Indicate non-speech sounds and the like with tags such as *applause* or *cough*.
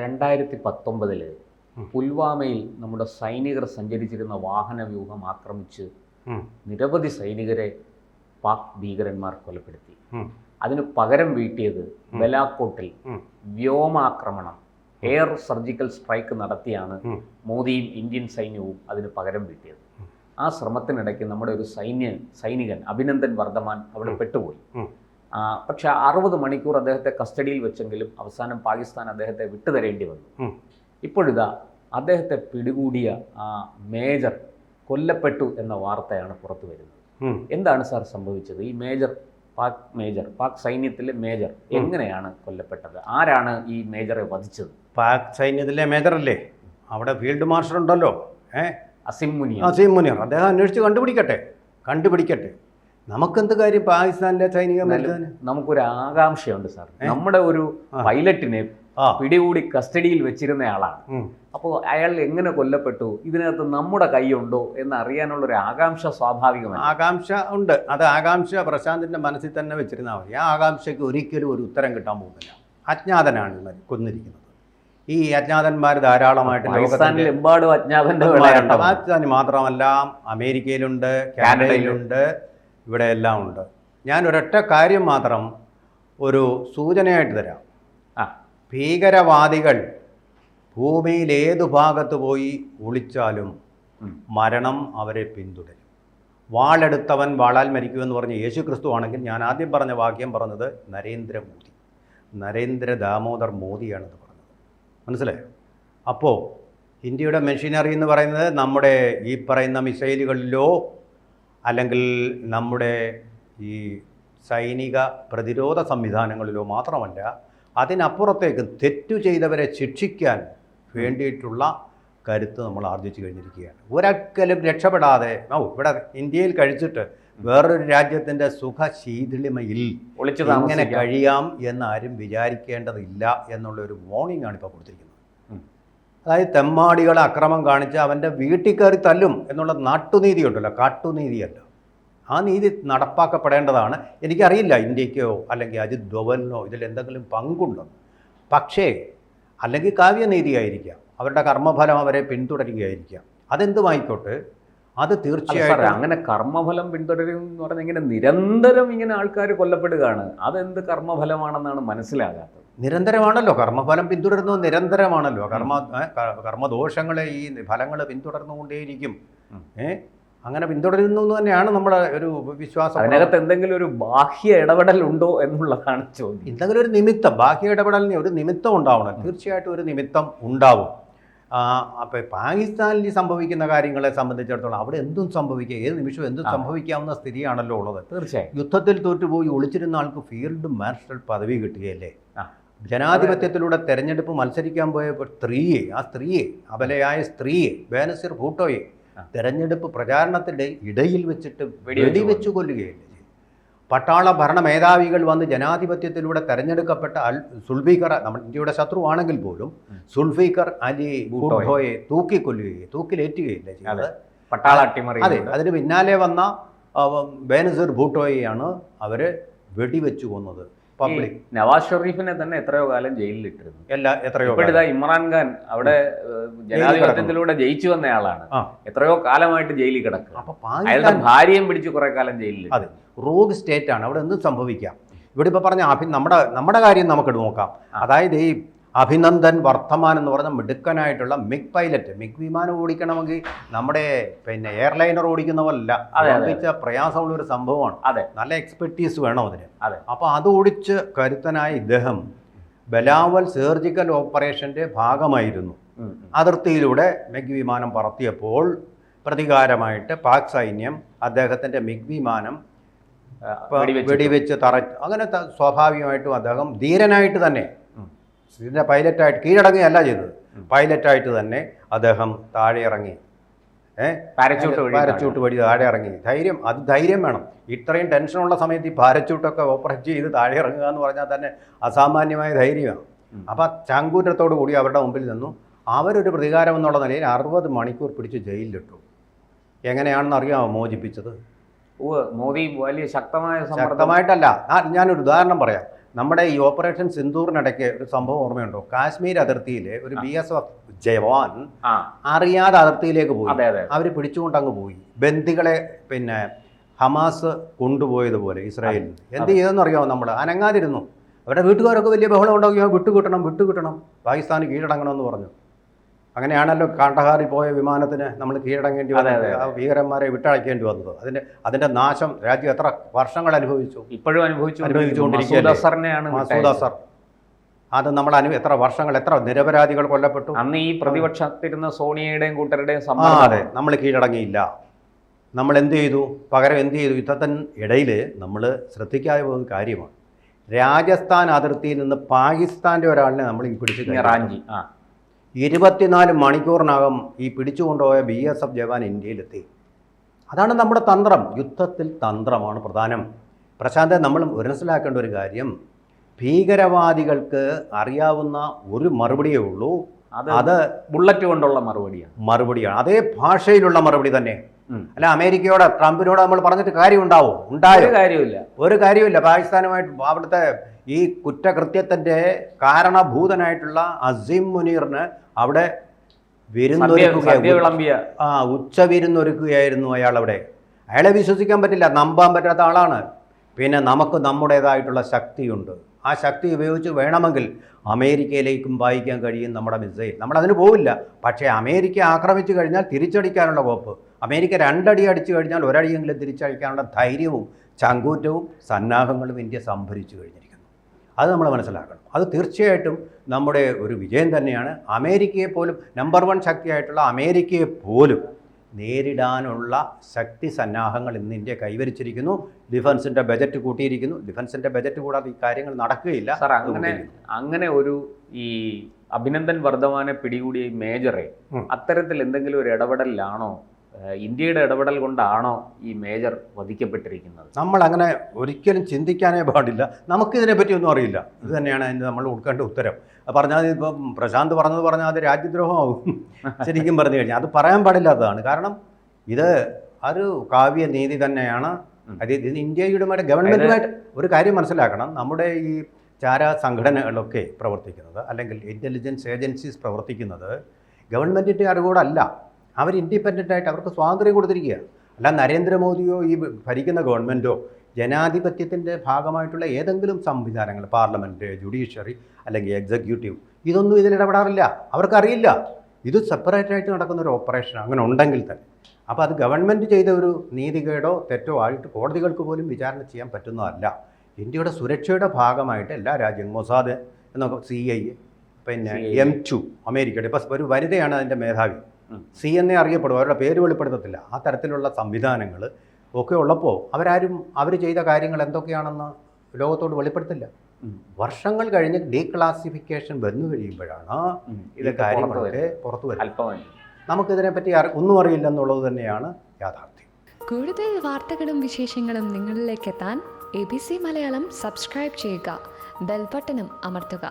രണ്ടായിരത്തി പത്തൊമ്പതിൽ പുൽവാമയിൽ നമ്മുടെ സൈനികർ സഞ്ചരിച്ചിരുന്ന വാഹന വ്യൂഹം ആക്രമിച്ച് നിരവധി സൈനികരെ പാക് ഭീകരന്മാർ കൊലപ്പെടുത്തി. അതിന് പകരം വീട്ടിയത് ബലാക്കോട്ടിൽ വ്യോമാക്രമണം എയർ സർജിക്കൽ സ്ട്രൈക്ക് നടത്തിയാണ് മോദിയും ഇന്ത്യൻ സൈന്യവും അതിന് പകരം വീട്ടിയത്. ആ ശ്രമത്തിനിടയ്ക്ക് നമ്മുടെ ഒരു സൈന്യ സൈനികൻ അഭിനന്ദൻ വർദ്ധമാൻ അവിടെ പെട്ടുപോയി. പക്ഷെ അറുപത് മണിക്കൂർ അദ്ദേഹത്തെ കസ്റ്റഡിയിൽ വെച്ചെങ്കിലും അവസാനം പാകിസ്ഥാൻ അദ്ദേഹത്തെ വിട്ടുതരേണ്ടി വന്നു. ഇപ്പോഴിതാ അദ്ദേഹത്തെ പിടികൂടിയ ആ മേജർ കൊല്ലപ്പെട്ടു എന്ന വാർത്തയാണ് പുറത്തു വരുന്നത്. എന്താണ് സാർ സംഭവിച്ചത്? ഈ മേജർ പാക് മേജർ പാക് സൈന്യത്തിലെ മേജർ എങ്ങനെയാണ് കൊല്ലപ്പെട്ടത്? ആരാണ് ഈ മേജറെ വധിച്ചത്? പാക് സൈന്യത്തിലെ മേജർ അല്ലേ അവിടെ ഫീൽഡ് മാർഷൽ ഉണ്ടല്ലോ. ഏഹ് അസിം മുനിയർ. അസീം മുനിയർ. അദ്ദേഹം അന്വേഷിച്ച് കണ്ടുപിടിക്കട്ടെ. കണ്ടുപിടിക്കട്ടെ. നമുക്കെന്ത് കാര്യം പാകിസ്ഥാനിലെ സൈനിക നമുക്കൊരു ആകാംക്ഷയുണ്ട് സാർ. നമ്മുടെ ഒരു പൈലറ്റിനെ പിടികൂടി കസ്റ്റഡിയിൽ വെച്ചിരുന്ന ആളാണ്. അപ്പോൾ അയാൾ എങ്ങനെ കൊല്ലപ്പെട്ടു? ഇതിനകത്ത് നമ്മുടെ കൈയുണ്ടോ എന്ന് അറിയാനുള്ള ഒരു ആകാംക്ഷ സ്വാഭാവികമാണ് ആകാംക്ഷ ഉണ്ട്. അത് ആകാംക്ഷ പ്രശാന്തിന്റെ മനസ്സിൽ തന്നെ വെച്ചിരുന്നാൽ മതി. ആ ആകാംക്ഷയ്ക്ക് ഒരിക്കലും ഒരു ഉത്തരം കിട്ടാൻ പോകുന്നില്ല. അജ്ഞാതനാണ് കൊന്നിരിക്കുന്നത്. ഈ അജ്ഞാതന്മാർ ധാരാളമായിട്ട് പാകിസ്ഥാനിലെമ്പാടും അജ്ഞാതന്റെ പാകിസ്ഥാനിൽ മാത്രമല്ല അമേരിക്കയിലുണ്ട് കാനഡയിലുണ്ട് ഇവിടെ എല്ലാം ഉണ്ട്. ഞാൻ ഒരൊറ്റ കാര്യം മാത്രം ഒരു സൂചനയായിട്ട് തരാം. ആ. ഭീകരവാദികൾ ഭൂമിയിൽ ഏതു ഭാഗത്ത് പോയി ഒളിച്ചാലും മരണം അവരെ പിന്തുടരും. വാളെടുത്തവൻ വാളാൽ മരിക്കുമെന്ന് പറഞ്ഞ യേശു ക്രിസ്തു ആണെങ്കിൽ ഞാൻ ആദ്യം പറഞ്ഞ വാക്യം പറഞ്ഞത് നരേന്ദ്രമോദി. നരേന്ദ്ര ദാമോദർ മോദിയാണെന്ന് പറഞ്ഞത്. മനസ്സിലായോ? അപ്പോൾ ഇന്ത്യയുടെ മെഷീനറി എന്ന് പറയുന്നത് നമ്മുടെ ഈ പറയുന്ന മിസൈലുകളിലോ അല്ലെങ്കിൽ നമ്മുടെ ഈ സൈനിക പ്രതിരോധ സംവിധാനങ്ങളിലോ മാത്രമല്ല അതിനപ്പുറത്തേക്ക് തെറ്റു ചെയ്തവരെ ശിക്ഷിക്കാൻ വേണ്ടിയിട്ടുള്ള കരുത്ത് നമ്മൾ ആർജിച്ചു കഴിഞ്ഞിരിക്കുകയാണ് ഒരക്കലും രക്ഷപ്പെടാതെ ഓ ഇവിടെ ഇന്ത്യയിൽ കഴിച്ചിട്ട് വേറൊരു രാജ്യത്തിന്റെ സുഖശീതളിമയിൽ ഒളിച്ചു ഇങ്ങനെ താമസിക്കാം കഴിയാം എന്നാരും വിചാരിക്കേണ്ടതില്ല എന്നുള്ള ഒരു വാർണിംഗ് ആണ് ഇപ്പോൾ കൊടുത്തിരിക്കുന്നത്. അതായത് തെമ്മാടികളെ അക്രമം കാണിച്ച് അവന്റെ വീട്ടിൽ കയറി തല്ലും എന്നുള്ള നാട്ടുനീതി ഉണ്ടല്ലോ കാട്ടുനീതിയല്ല. ആ നീതി നടപ്പാക്കപ്പെടേണ്ടതാണ്. എനിക്കറിയില്ല ഇന്ത്യക്കോ അല്ലെങ്കിൽ അജിത് ഇതിൽ എന്തെങ്കിലും പങ്കുണ്ടോ. പക്ഷേ അല്ലെങ്കിൽ കാവ്യനീതിയായിരിക്കാം. അവരുടെ കർമ്മഫലം അവരെ പിന്തുടരുകയായിരിക്കാം. അതെന്തുമായിക്കോട്ടെ അത് തീർച്ചയായിട്ടും അങ്ങനെ കർമ്മഫലം പിന്തുടരും എന്ന് പറഞ്ഞാൽ ഇങ്ങനെ നിരന്തരം ഇങ്ങനെ ആൾക്കാർ കൊല്ലപ്പെടുകയാണ്. അതെന്ത് കർമ്മഫലമാണെന്നാണ് മനസ്സിലാകാത്തത്. നിരന്തരമാണല്ലോ. കർമ്മഫലം പിന്തുടരുന്നത് നിരന്തരമാണല്ലോ. കർമ്മ കർമ്മദോഷങ്ങളെ ഈ ഫലങ്ങൾ പിന്തുടർന്നുകൊണ്ടേയിരിക്കും. ഏഹ് അങ്ങനെ പിന്തുടരുന്നു എന്ന് തന്നെയാണ് നമ്മുടെ ഒരു വിശ്വാസം. അതിനകത്ത് എന്തെങ്കിലും ഒരു ബാഹ്യ ഇടപെടൽ ഉണ്ടോ എന്നുള്ളതാണ് ചോദ്യം. എന്തെങ്കിലും ഒരു നിമിത്തം ബാഹ്യ ഇടപെടലിന് ഒരു നിമിത്തം ഉണ്ടാവണം. തീർച്ചയായിട്ടും ഒരു നിമിത്തം ഉണ്ടാവും. അപ്പോൾ പാകിസ്ഥാനിൽ സംഭവിക്കുന്ന കാര്യങ്ങളെ സംബന്ധിച്ചിടത്തോളം അവിടെ എന്തും സംഭവിക്കുക ഏത് നിമിഷവും എന്തും സംഭവിക്കാവുന്ന സ്ഥിതിയാണല്ലോ ഉള്ളത്. തീർച്ചയായും. യുദ്ധത്തിൽ തോറ്റുപോയി ഒളിച്ചിരുന്ന ആൾക്ക് ഫീൽഡ് മാർഷൽ പദവി കിട്ടുകയല്ലേ. ജനാധിപത്യത്തിലൂടെ തെരഞ്ഞെടുപ്പ് മത്സരിക്കാൻ പോയ സ്ത്രീയെ ആ സ്ത്രീയെ അബലയായ സ്ത്രീയെ ബേനസിർ ഭൂട്ടോയെ. തെരഞ്ഞെടുപ്പ് പ്രചാരണത്തിന്റെ ഇടയിൽ വെച്ചിട്ട് വെടിവെച്ചു കൊല്ലുകയല്ലേ പട്ടാള ഭരണ മേധാവികൾ വന്ന് ജനാധിപത്യത്തിലൂടെ തെരഞ്ഞെടുക്കപ്പെട്ട അൽ സുൽഫീഖർ നമ്മുടെ ഇന്ത്യയുടെ ശത്രുവാണെങ്കിൽ പോലും. സുൽഫീഖർ അലി ഭൂട്ടോയെ. തൂക്കിക്കൊല്ലുകയും തൂക്കിലേറ്റുകയല്ലേ ചെയ്തത് പട്ടാള അട്ടിമറി അതെ അതിന് പിന്നാലെ വന്ന ബേനസിർ ബേനസീർ ഭൂട്ടോയെയാണ് അവർ വെടിവെച്ചു കൊന്നത് പബ്ലിക്. നവാസ് ഷെറീഫിനെ തന്നെ എത്രയോ കാലം ജയിലിലിട്ടിരുന്നു. എല്ലാ എത്രയോ ഇപ്പോഴിതാ ഇമ്രാൻഖാൻ അവിടെ ജനാധിപത്യത്തിലൂടെ ജയിച്ചു വന്നയാളാണ്. എത്രയോ കാലമായിട്ട് ജയിലിൽ കിടക്കുക. അയാളുടെ ഭാര്യയും പിടിച്ച് കുറെ കാലം ജയിലിൽ അതെ. റോഗ് സ്റ്റേറ്റ് ആണ് അവിടെ എന്തും സംഭവിക്കാം? ഇവിടെ ഇപ്പൊ പറഞ്ഞ അഭി നമ്മുടെ നമ്മുടെ കാര്യം നമുക്ക് നോക്കാം. അതായത് ഈ അഭിനന്ദൻ വർത്തമാൻ എന്ന് പറഞ്ഞ മിടുക്കനായിട്ടുള്ള മിഗ് പൈലറ്റ് മിഗ് വിമാനം ഓടിക്കണമെങ്കിൽ നമ്മുടെ പിന്നെ എയർലൈനർ ഓടിക്കുന്ന പോലല്ല അതെ, അതെ. പ്രയാസമുള്ള ഒരു സംഭവമാണ് അതെ. നല്ല എക്സ്പെർട്ടീസ് വേണം അതിന് അതെ. അപ്പോൾ അത് ഓടിച്ച് കരുത്തനായ ഇദ്ദേഹം ബലാവൽ സർജിക്കൽ ഓപ്പറേഷന്റെ ഭാഗമായിരുന്നു. അതിർത്തിയിലൂടെ മിഗ് വിമാനം പറത്തിയപ്പോൾ പ്രതികാരമായിട്ട് പാക് സൈന്യം അദ്ദേഹത്തിന്റെ മിഗ് വിമാനം. വെടിവെച്ച് തറ അങ്ങനെ സ്വാഭാവികമായിട്ടും അദ്ദേഹം ധീരനായിട്ട് തന്നെ. ഇതിന്റെ പൈലറ്റായിട്ട് കീഴടങ്ങുകയല്ല ചെയ്തത്. പൈലറ്റായിട്ട് തന്നെ അദ്ദേഹം താഴെ ഇറങ്ങി പാരച്യൂട്ട് പാരച്യൂട്ട് വഴി താഴെ. ഇറങ്ങി ധൈര്യം അത് ധൈര്യം വേണം. ഇത്രയും ടെൻഷനുള്ള സമയത്ത് ഈ പാരച്ചൂട്ടൊക്കെ ഓപ്പറേറ്റ് ചെയ്ത് താഴെ ഇറങ്ങുക എന്ന് പറഞ്ഞാൽ തന്നെ അസാമാന്യമായ ധൈര്യമാണ്. അപ്പോൾ ചാങ്കൂറ്റത്തോടു കൂടി അവരുടെ മുമ്പിൽ നിന്നു. അവരൊരു പ്രതികാരം എന്നുള്ള നിലയിൽ അറുപത് മണിക്കൂർ പിടിച്ച് ജയിലിലിട്ടു. എങ്ങനെയാണെന്ന് അറിയാമോ മോചിപ്പിച്ചത്? മോദി വലിയ ശക്തമായ ശക്തമായിട്ടല്ല. ഞാനൊരു ഉദാഹരണം പറയാം. നമ്മുടെ ഈ ഓപ്പറേഷൻ സിന്ദൂറിനിടയ്ക്ക് ഒരു സംഭവം ഓർമ്മയുണ്ടോ? കാശ്മീർ അതിർത്തിയിലെ ഒരു ബി എസ് എഫ് ജവാൻ അറിയാതെ അതിർത്തിയിലേക്ക് പോയി. അവർ പിടിച്ചുകൊണ്ട് അങ്ങ് പോയി. ബന്ദികളെ പിന്നെ ഹമാസ് കൊണ്ടുപോയതുപോലെ ഇസ്രായേലിൽ. എന്ത് ചെയ്തെന്ന് അറിയാമോ നമ്മൾ അനങ്ങാതിരുന്നു. അവരുടെ വീട്ടുകാരൊക്കെ വലിയ ബഹളം ഉണ്ടാക്കി വിട്ടുകിട്ടണം വിട്ടുകിട്ടണം. പാകിസ്ഥാന് കീഴടങ്ങണമെന്ന് പറഞ്ഞു. അങ്ങനെയാണല്ലോ കാണ്ടഹാറിൽ പോയ വിമാനത്തിന് നമ്മൾ കീഴടങ്ങേണ്ടി വന്നത്. ഭീകരന്മാരെ വിട്ടയക്കേണ്ടി വന്നത്. അതിന്റെ അതിന്റെ നാശം രാജ്യം എത്ര വർഷങ്ങൾ അനുഭവിച്ചു. ഇപ്പോഴും അനുഭവിച്ചു അനുഭവിച്ചുകൊണ്ടിരിക്കുകയാണ് മസൂദ് അസറിനെയാണ് അസർ അത് നമ്മൾ അനു എത്ര വർഷങ്ങൾ എത്ര നിരപരാധികൾ കൊല്ലപ്പെട്ടു? അന്ന് ഈ പ്രതിപക്ഷത്തിരുന്ന സോണിയയുടെയും കൂട്ടരുടെയും അതെ. നമ്മൾ കീഴടങ്ങിയില്ല. നമ്മൾ എന്ത് ചെയ്തു? പകരം എന്ത് ചെയ്തു? യുദ്ധത്തിന് ഇടയിൽ നമ്മൾ ശ്രദ്ധിക്കാതെ പോകുന്ന കാര്യമാണ്. രാജസ്ഥാൻ അതിർത്തിയിൽ നിന്ന് പാകിസ്ഥാന്റെ ഒരാളിനെ നമ്മൾ പിടിച്ച് റാഞ്ചി ആ. ഇരുപത്തിനാല് മണിക്കൂറിനകം ഈ പിടിച്ചുകൊണ്ടുപോയ ബി എസ് എഫ് ജവാൻ ഇന്ത്യയിലെത്തി. അതാണ് നമ്മുടെ തന്ത്രം. യുദ്ധത്തിൽ തന്ത്രമാണ് പ്രധാനം. പ്രശാന്ത നമ്മൾ മനസ്സിലാക്കേണ്ട ഒരു കാര്യം. ഭീകരവാദികൾക്ക് അറിയാവുന്ന ഒരു മറുപടിയേ ഉള്ളൂ. അത് ബുള്ളറ്റ് കൊണ്ടുള്ള മറുപടിയാണ്. മറുപടിയാണ്. അതേ ഭാഷയിലുള്ള മറുപടി തന്നെ. അല്ല അമേരിക്കയോട് ട്രംപിനോട് നമ്മൾ പറഞ്ഞിട്ട് കാര്യം ഉണ്ടാവോ ഉണ്ടായോ? ഒരു കാര്യമില്ല ഒരു കാര്യമില്ല പാകിസ്ഥാനുമായിട്ട് അവിടുത്തെ ഈ കുറ്റകൃത്യത്തിന്റെ കാരണഭൂതനായിട്ടുള്ള അസീം മുനീറിന് അവിടെ വിരുന്നൊരുക്കുകയായിരുന്നു. വിരുന്നൊരുക്കുക ആ ഉച്ച വിരുന്നൊരുക്കുകയായിരുന്നു അയാൾ അവിടെ അയാളെ വിശ്വസിക്കാൻ പറ്റില്ല നമ്പാൻ പറ്റാത്ത ആളാണ്. പിന്നെ നമുക്ക് നമ്മുടേതായിട്ടുള്ള ശക്തിയുണ്ട്. ആ ശക്തി ഉപയോഗിച്ച് വേണമെങ്കിൽ അമേരിക്കയിലേക്കും വായിക്കാൻ കഴിയും നമ്മുടെ മിസൈൽ. നമ്മൾ അതിന് പോവില്ല. പക്ഷേ അമേരിക്ക ആക്രമിച്ചു കഴിഞ്ഞാൽ തിരിച്ചടിക്കാനുള്ള കോപ്പ് അമേരിക്ക രണ്ടടി അടിച്ചു കഴിഞ്ഞാൽ ഒരടിയെങ്കിലും തിരിച്ചടിക്കാനുള്ള ധൈര്യവും ചങ്കൂറ്റവും സന്നാഹങ്ങളും ഇന്ത്യ സംഭരിച്ചു കഴിഞ്ഞിരിക്കുന്നു. അത് നമ്മൾ മനസ്സിലാക്കണം. അത് തീർച്ചയായിട്ടും നമ്മുടെ ഒരു വിജയം തന്നെയാണ്. അമേരിക്കയെ പോലും നമ്പർ വൺ ശക്തിയായിട്ടുള്ള അമേരിക്കയെ പോലും നേരിടാനുള്ള ശക്തി സന്നാഹങ്ങൾ ഇന്ന് ഇന്ത്യ കൈവരിച്ചിരിക്കുന്നു. ഡിഫൻസിന്റെ ബജറ്റ് കൂട്ടിയിരിക്കുന്നു. ഡിഫൻസിന്റെ ബജറ്റ് കൂടാതെ ഈ കാര്യങ്ങൾ നടക്കുകയില്ല. സാർ അങ്ങനെ അങ്ങനെ ഒരു ഈ അഭിനന്ദൻ വർദ്ധമാനെ പിടികൂടിയ മേജറെ അത്തരത്തിൽ എന്തെങ്കിലും ഒരു ഇടപെടലിലാണോ ഇന്ത്യയുടെ ഇടപെടൽ കൊണ്ടാണോ ഈ മേജർ വധിക്കപ്പെട്ടിരിക്കുന്നത്? നമ്മൾ അങ്ങനെ ഒരിക്കലും ചിന്തിക്കാനേ പാടില്ല. നമുക്കിതിനെ പറ്റി ഒന്നും അറിയില്ല. ഇത് തന്നെയാണ് അതിന് നമ്മൾ കൊടുക്കേണ്ട ഉത്തരം. പറഞ്ഞാൽ ഇപ്പം പ്രശാന്ത് പറഞ്ഞത് പറഞ്ഞാൽ അത് രാജ്യദ്രോഹമാകും. *laughs* ശരിക്കും പറഞ്ഞു കഴിഞ്ഞാൽ അത് പറയാൻ പാടില്ലാത്തതാണ്. കാരണം ഇത് ഒരു കാവ്യ നീതി തന്നെയാണ്. അതായത് ഇത് ഇന്ത്യയുടെ ഗവൺമെന്റുമായിട്ട് ഒരു കാര്യം മനസ്സിലാക്കണം. നമ്മുടെ ഈ ചാര സംഘടനകളൊക്കെ പ്രവർത്തിക്കുന്നത് അല്ലെങ്കിൽ ഇന്റലിജൻസ് ഏജൻസീസ് പ്രവർത്തിക്കുന്നത് ഗവൺമെന്റിന്റെ അറിവോടല്ല. അവർ ഇൻഡിപെൻഡന്റ് ആയിട്ട് അവർക്ക് സ്വാതന്ത്ര്യം കൊടുത്തിരിക്കുക അല്ല നരേന്ദ്രമോദിയോ ഈ ഭരിക്കുന്ന ഗവൺമെന്റോ ജനാധിപത്യത്തിന്റെ ഭാഗമായിട്ടുള്ള ഏതെങ്കിലും സംവിധാനങ്ങൾ പാർലമെന്റ് ജുഡീഷ്യറി അല്ലെങ്കിൽ എക്സിക്യൂട്ടീവ് ഇതൊന്നും ഇതിൽ ഇടപെടാറില്ല. അവർക്കറിയില്ല. ഇത് സെപ്പറേറ്റായിട്ട് നടക്കുന്ന ഒരു ഓപ്പറേഷൻ അങ്ങനെ ഉണ്ടെങ്കിൽ തന്നെ. അപ്പോൾ അത് ഗവൺമെന്റ് ചെയ്ത ഒരു നീതികേടോ തെറ്റോ ആയിട്ട് കോടതികൾക്ക് പോലും വിചാരണ ചെയ്യാൻ പറ്റുന്നതല്ല. ഇന്ത്യയുടെ സുരക്ഷയുടെ ഭാഗമായിട്ട് എല്ലാ രാജ്യങ്ങളും മൊസാദ് എന്നൊക്കെ സി ഐ പിന്നെ. എം ടു അമേരിക്കയുടെ ഇപ്പോൾ ഒരു വനിതയാണ് അതിന്റെ മേധാവി. സി എന്നേ അറിയപ്പെടും അവരുടെ പേര് വെളിപ്പെടുത്തത്തില്ല. ആ തരത്തിലുള്ള സംവിധാനങ്ങൾ ഒക്കെ ഉള്ളപ്പോൾ അവരാരും അവർ ചെയ്ത കാര്യങ്ങൾ എന്തൊക്കെയാണെന്ന് ലോകത്തോട് വെളിപ്പെടുത്തില്ല. വർഷങ്ങൾ കഴിഞ്ഞ് ഡീക്ലാസിഫിക്കേഷൻ വന്നു കഴിയുമ്പോഴാണ്. ഇത് കാര്യങ്ങളൊക്കെ വരും. പുറത്തു വരുന്നത്. നമുക്കിതിനെപ്പറ്റി ഒന്നും അറിയില്ല എന്നുള്ളത് തന്നെയാണ് യാഥാർത്ഥ്യം. കൂടുതൽ വാർത്തകളും വിശേഷങ്ങളും നിങ്ങളിലേക്ക് എത്താൻ A B C Malayalam subscribe ചെയ്യുക. ബെൽബട്ടനും അമർത്തുക.